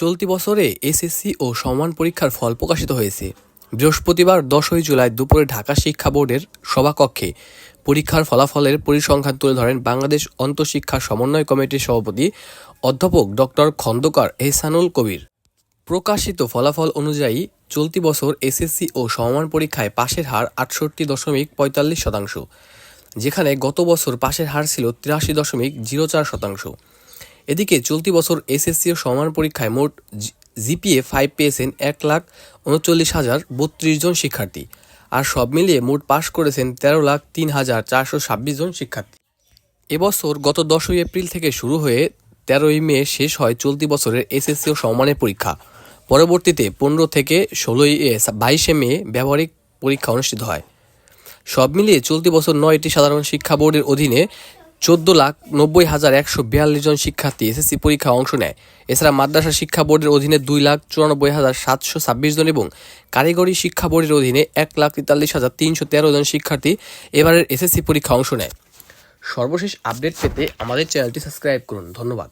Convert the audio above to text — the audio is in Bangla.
চলতি বছরে এসএসসি ও সমান পরীক্ষার ফল প্রকাশিত হয়েছে। বৃহস্পতিবার দশই জুলাই দুপুরে ঢাকা শিক্ষা বোর্ডের সভাকক্ষে পরীক্ষার ফলাফলের পরিসংখ্যান তুলে ধরেন বাংলাদেশ অন্তঃশিক্ষা সমন্বয় কমিটির সভাপতি অধ্যাপক ডক্টর খন্দকার এহসানুল কবির। প্রকাশিত ফলাফল অনুযায়ী চলতি বছর এসএসসি ও সমমান পরীক্ষায় পাশের হার আটষট্টি দশমিক পঁয়তাল্লিশ শতাংশ, যেখানে গত বছর পাশের হার ছিল তিরাশি দশমিক জিরো চার শতাংশ। এদিকে চলতি বছর এসএসসি ও সমান পরীক্ষায় মোট জিপিএ ফাইভ পেয়েছেন এক লাখ উনচল্লিশ হাজার বত্রিশ জন শিক্ষার্থী। আর সব মিলিয়ে মোট পাশ করেছেন তেরো লাখ তিন হাজার চারশো ছাব্বিশ জন শিক্ষার্থী। এবছর গত দশই এপ্রিল থেকে শুরু হয়ে তেরোই মে শেষ হয় চলতি বছরের এসএসসি ও সমমানের পরীক্ষা। পরবর্তীতে পনেরো থেকে ষোলোই বাইশে মে ব্যবহারিক পরীক্ষা অনুষ্ঠিত হয়। সব মিলিয়ে চলতি বছর নয়টি সাধারণ শিক্ষা বোর্ডের অধীনে চোদ্দ লাখ নব্বই হাজার একশো বিয়াল্লিশ জন শিক্ষার্থী এসএসসি পরীক্ষা অংশ নেয়। এছাড়া মাদ্রাসা শিক্ষা বোর্ডের অধীনে দুই লাখ চুরানব্বই হাজার সাতশো ছাব্বিশ জন এবং কারিগরি শিক্ষা বোর্ডের অধীনে এক লাখ তেতাল্লিশ হাজার তিনশো তেরো জন শিক্ষার্থী এবারের এসএসসি পরীক্ষা অংশ নেয়। সর্বশেষ আপডেট পেতে আমাদের চ্যানেলটি সাবস্ক্রাইব করুন। ধন্যবাদ।